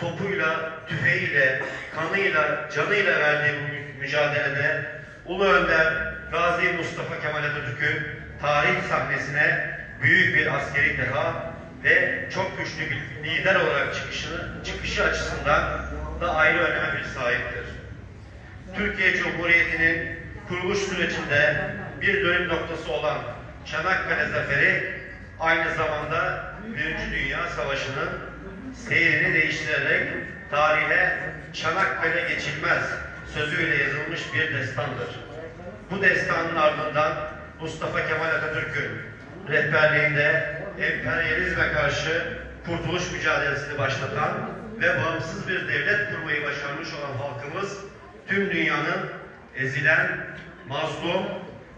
topuyla, tüfeğiyle, kanıyla, canıyla verdiği bu mü- mücadelede Ulu Önder Gazi Mustafa Kemal Atatürk'ün tarih sahnesine büyük bir askeri deha ve çok güçlü bir lider olarak çıkışını, çıkışı açısından da ayrı öneme bir sahiptir. Türkiye Cumhuriyeti'nin kuruluş sürecinde bir dönüm noktası olan Çanakkale Zaferi aynı zamanda Birinci Dünya Savaşı'nın seyrini değiştirerek tarihe Çanakkale geçilmez sözüyle yazılmış bir destandır. Bu destanın ardından Mustafa Kemal Atatürk'ün rehberliğinde emperyalizme karşı kurtuluş mücadelesini başlatan ve bağımsız bir devlet kurmayı başarmış olan halkımız tüm dünyanın ezilen, mazlum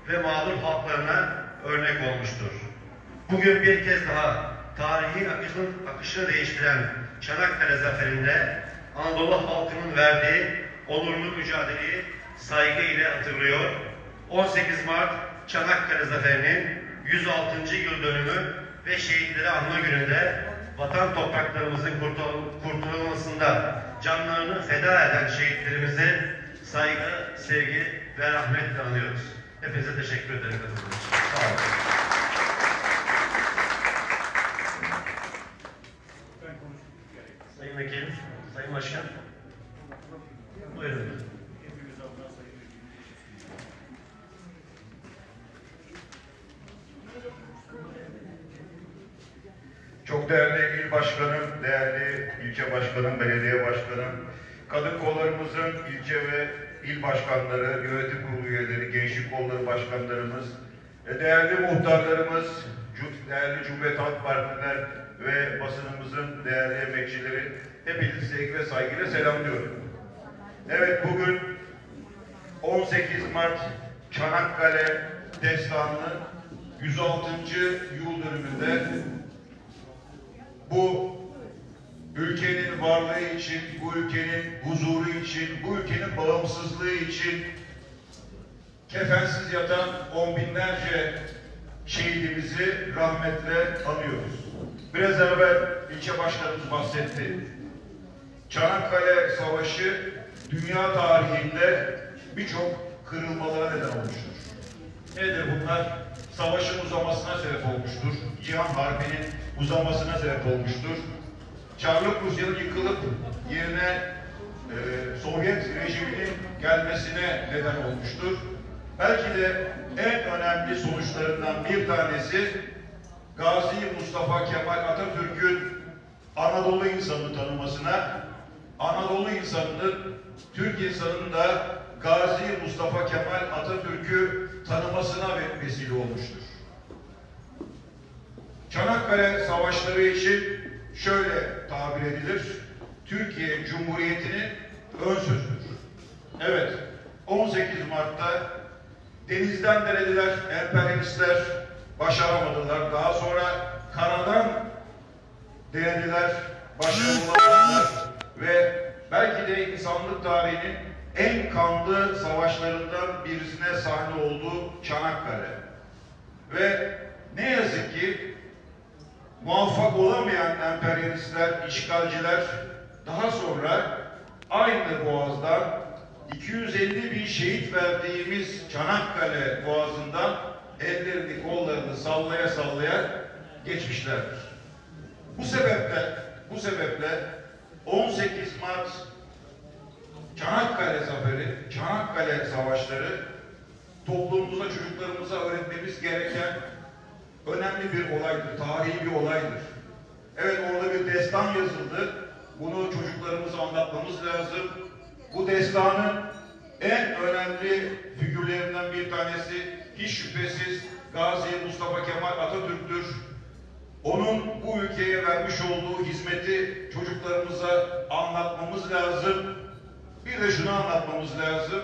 ve mağdur halklarına örnek olmuştur. Bugün bir kez daha tarihin akışını, akışını değiştiren Çanakkale Zaferi'nde Anadolu halkının verdiği onurlu mücadeleyi saygı ile hatırlıyor. 18 Mart Çanakkale Zaferi'nin 106. yıl dönümü ve şehitleri anma gününde vatan topraklarımızın kurtul- kurtulmasında canlarını feda eden şehitlerimizi saygı, sevgi ve rahmetle anıyoruz. Hepinize teşekkür ederim. Sağ olun. Başkan. Buyurun. Çok değerli il başkanım, değerli ilçe başkanım, belediye başkanım, kadın kollarımızın ilçe ve il başkanları, yönetim kurulu üyeleri, gençlik kolları başkanlarımız, değerli muhtarlarımız, değerli Cumhuriyet Halk Partiler ve basınımızın değerli emekçileri, hepinizi sevgi ve saygıyla selamlıyorum. Evet bugün 18 Mart Çanakkale Destanı 106. yıl dönümünde bu ülkenin varlığı için, bu ülkenin huzuru için, bu ülkenin bağımsızlığı için kefensiz yatan on binlerce şehidimizi rahmetle anıyoruz. Biraz evvel ilçe başkanımız bahsetti. Çanakkale Savaşı dünya tarihinde birçok kırılmalara neden olmuştur. Nedir bunlar? Savaşın uzamasına sebep olmuştur. Cihan Harbi'nin uzamasına sebep olmuştur. Çarlık Rusya'nın yıkılıp yerine e, Sovyet rejiminin gelmesine neden olmuştur. Belki de en önemli sonuçlarından bir tanesi Gazi Mustafa Kemal Atatürk'ün Anadolu insanını tanımasına, Anadolu insanının, Türk insanının da Gazi Mustafa Kemal Atatürk'ü tanımasına ve- vesile olmuştur. Çanakkale Savaşları için şöyle tabir edilir. Türkiye Cumhuriyeti'nin ön sözüdür. Evet, 18 Mart'ta denizden denediler, emperyalistler başaramadılar. Daha sonra karadan denediler, başaramadılar ve belki de insanlık tarihinin en kanlı savaşlarından birisine sahne oldu Çanakkale. Ve ne yazık ki muvaffak olamayan emperyalistler, işgalciler daha sonra aynı boğazdan 250 bin şehit verdiğimiz Çanakkale boğazından ellerini kollarını sallaya sallaya geçmişlerdir. Bu sebeple bu sebeple 18 Mart Çanakkale Zaferi, Çanakkale Savaşları toplumumuza, çocuklarımıza öğretmemiz gereken önemli bir olaydır, tarihi bir olaydır. Evet orada bir destan yazıldı. Bunu çocuklarımıza anlatmamız lazım. Bu destanın en önemli figürlerinden bir tanesi hiç şüphesiz Gazi Mustafa Kemal Atatürk'tür. Onun bu ülkeye vermiş olduğu hizmeti çocuklarımıza anlatmamız lazım. Bir de şunu anlatmamız lazım.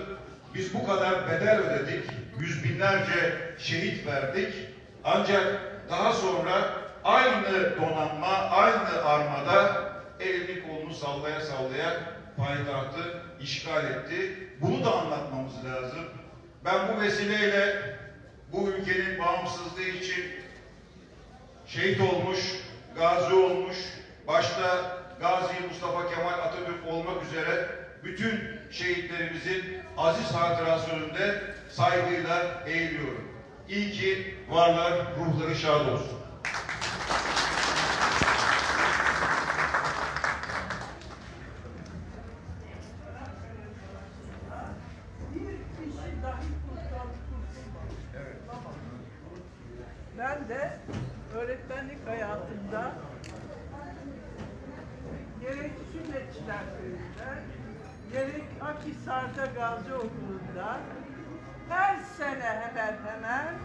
Biz bu kadar bedel ödedik, yüz binlerce şehit verdik. Ancak daha sonra aynı donanma, aynı armada elini kolunu sallaya sallaya payitahtı işgal etti. Bunu da anlatmamız lazım. Ben bu vesileyle bu ülkenin bağımsızlığı için şehit olmuş, gazi olmuş, başta Gazi Mustafa Kemal Atatürk olmak üzere bütün şehitlerimizin aziz hatırası önünde saygıyla eğiliyorum. İyi ki varlar, ruhları şad olsun. Tamam. Ben de öğretmenlik hayatımda gerek Sünnetçiler Köyü'nde, gerek Akhisar'da Gazi Okulu'nda her sene hemen hemen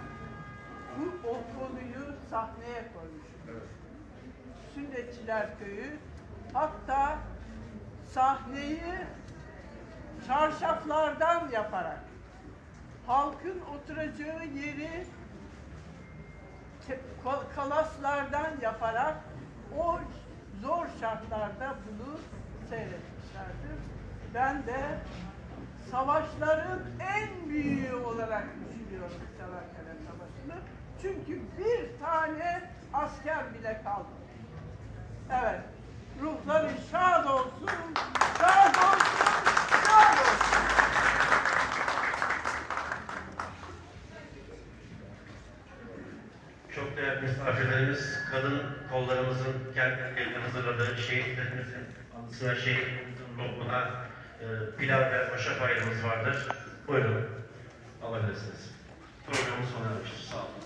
bu o konuyu sahneye koymuşum. Sünnetçiler Köyü hatta sahneyi çarşaflardan yaparak halkın oturacağı yeri kalaslardan yaparak o zor şartlarda bunu seyretmişlerdir. Ben de savaşların en büyüğü olarak düşünüyorum Çanakkale Savaşı'nı. Çünkü bir tane asker bile kalmadı. Evet. Ruhları şad olsun, şad olsun, şad olsun. Çok değerli misafirlerimiz, kadın kollarımızın kendi ellerinden hazırladığı şehitlerimizin anısına, şehitlerimizin ruhuna e, pilav ve hoşaf ayrımız vardır. Buyurun, alabilirsiniz. Programımız sona ermiştir. Sağ olun.